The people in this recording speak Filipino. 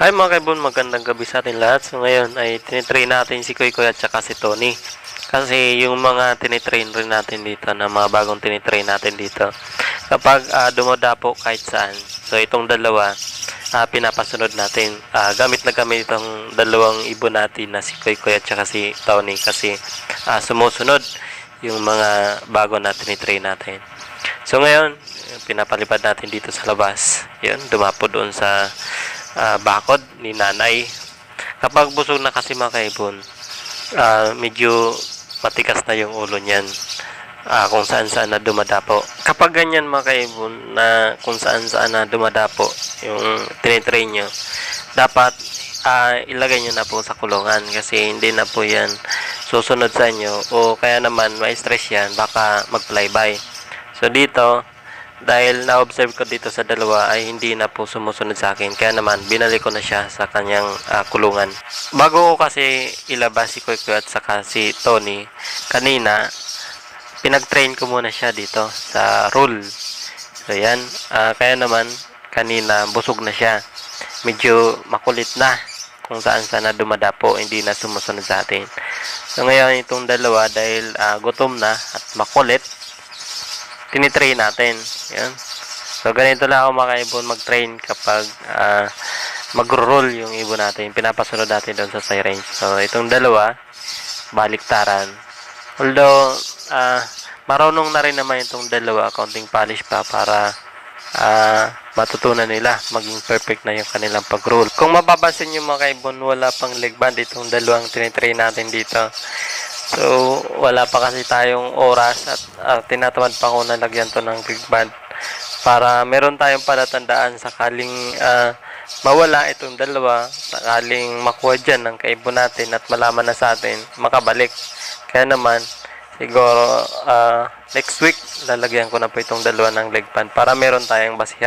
Hi mga kaibon, magandang gabi sa atin lahat. So ngayon ay tinitrain natin si Kuy Kuy at saka si Tony. Kasi yung mga tinitrain rin natin dito na mga bagong tinitrain natin dito. Kapag ah, dumadapo kahit saan. So itong dalawa, ah, pinapasunod natin. Ah, gamit na gamit itong dalawang ibon natin na si Kuy Kuy at saka si Tony kasi ah, sumusunod yung mga bago na tinitrain natin. So ngayon, pinapalipad natin dito sa labas. Yun, dumapo doon sa ah, bakod ni nanay. Kapag busog na kasi mga kaibon, ah, medyo matikas na yung ulo niyan. Ah, kung saan saan na dumadapo. Kapag ganyan mga kaibon na kung saan saan na dumadapo yung tinitrain nyo, dapat ah, ilagay nyo na po sa kulungan kasi hindi na po yan susunod sa inyo o kaya naman ma-stress yan baka mag-flyby. So dito, dahil na-observe ko dito sa dalawa ay hindi na po sumusunod sa akin. Kaya naman, binalik ko na siya sa kanyang ah, kulungan. Bago ko kasi ilabas si Kuy Kuy at saka si Tony, kanina, pinag-train ko muna siya dito sa rule. So yan, Ah, kaya naman, kanina busog na siya. Medyo makulit na kung saan saan na dumadapo, hindi na sumusunod sa atin. So ngayon, itong dalawa dahil ah, gutom na at makulit, tinitrain natin. Yan. So, ganito lang ako mga ibon mag-train kapag ah, mag-roll yung ibon natin. Pinapasunod natin doon sa range. So, itong dalawa, baliktaran. Although, ah, marunong na rin naman itong dalawa, counting polish pa para ah, matutunan nila maging perfect na yung kanilang pag-roll. Kung mapapansin nyo mga kaibon, wala pang leg band itong dalawang tinitrain natin dito. So, wala pa kasi tayong oras at uh, tinatamad pa ako na lagyan to ng big band para meron tayong palatandaan sakaling ah, mawala itong dalawa, sakaling makuha dyan ng kaibon natin at malaman na sa atin, makabalik. Kaya naman, siguro ah, next week, lalagyan ko na po itong dalawa ng leg band para meron tayong basihan.